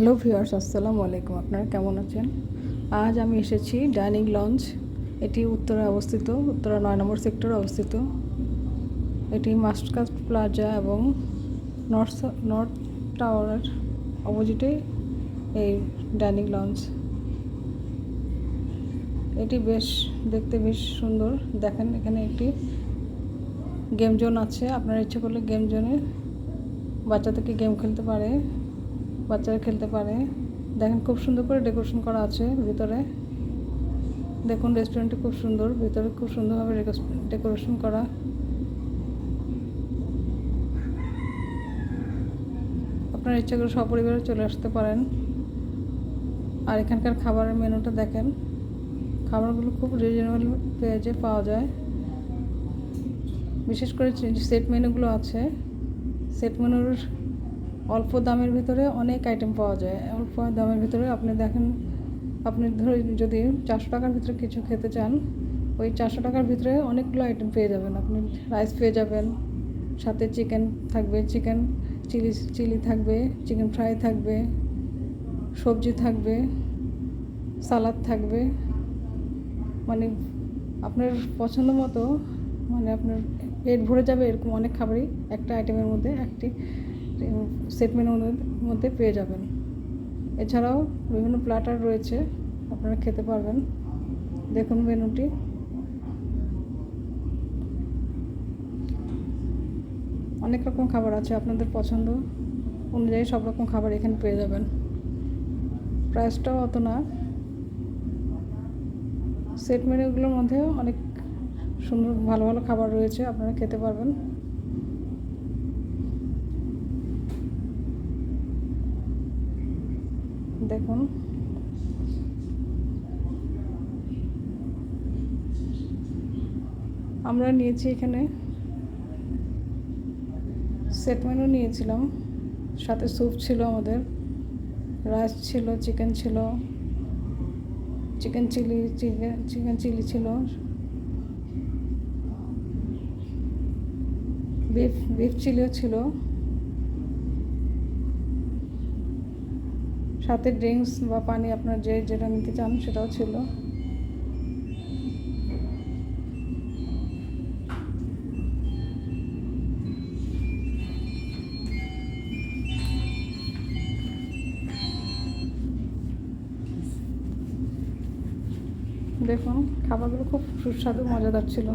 Hello viewers, আসসালামু আলাইকুম। আপনারা কেমন আছেন? আজ আমি এসেছি ডাইনিং লঞ্চ। এটি উত্তরে অবস্থিত, উত্তরা নয় নম্বর সেক্টরে অবস্থিত। এটি মাস্টারকাস্ট প্লাজা এবং নর্থ নর্থ টাওয়ারের অপোজিটে এই ডাইনিং লঞ্চ। এটি বেশ, দেখতে বেশ সুন্দর। দেখেন, এখানে একটি গেম জোন আছে। আপনার ইচ্ছে করলে গেম জোনে বাচ্চা থেকে গেম খেলতে পারে। বাচ্চারা খেলতে পারে। দেখেন খুব সুন্দর করে ডেকোরেশন করা আছে ভিতরে। দেখুন রেস্টুরেন্টটি খুব সুন্দর, ভিতরে খুব সুন্দরভাবে ডেকোরেশন করা। আপনার ইচ্ছা করে সপরিবারে চলে আসতে পারেন। আর এখানকার খাবারের মেনুটা দেখেন। খাবারগুলো খুব রিজনেবল পেজে পাওয়া যায়। বিশেষ করে সেট মেনুগুলো আছে সেট মেনুর অল্প দামের ভিতরে অনেক আইটেম পাওয়া যায়। অল্প দামের ভিতরে আপনি দেখেন, আপনি ধরে যদি চারশো টাকার ভিতরে কিছু খেতে চান, ওই চারশো টাকার ভিতরে অনেকগুলো আইটেম পেয়ে যাবেন। আপনি রাইস পেয়ে যাবেন, সাথে চিকেন থাকবে চিকেন চিলি চিলি থাকবে চিকেন ফ্রাই থাকবে, সবজি থাকবে সালাদ থাকবে। মানে আপনার পছন্দ মতো মানে আপনার পেট ভরে যাবে এরকম অনেক খাবারই একটা আইটেমের মধ্যে একটি। সেট মেনুর মধ্যে পেয়ে যাবেন। এছাড়াও বিভিন্ন প্ল্যাটার রয়েছে, আপনারা খেতে পারবেন। দেখুন মেনুটি। অনেক রকম খাবার আছে আপনাদের পছন্দ অনুযায়ী সব রকম খাবার এখানে পেয়ে যাবেন। প্রাইসটাও অত না। সেট মেনুগুলোর মধ্যেও অনেক সুন্দর, ভালো ভালো খাবার রয়েছে, আপনারা খেতে পারবেন। দেখুন। আমরা নিয়েছি এখানে সেট মেনু নিয়েছিলাম। সাথে স্যুপ ছিল আমাদের রাইস ছিল চিকেন ছিল chicken chilli chicken chicken chilli ছিল বিফ বিফ চিলিও ছিল। সাথে ড্রিঙ্কস বা পানি আপনার যে যেটা নিতে চান সেটাও ছিল। দেখুন, খাবারগুলো খুব সুস্বাদু, মজাদার ছিল।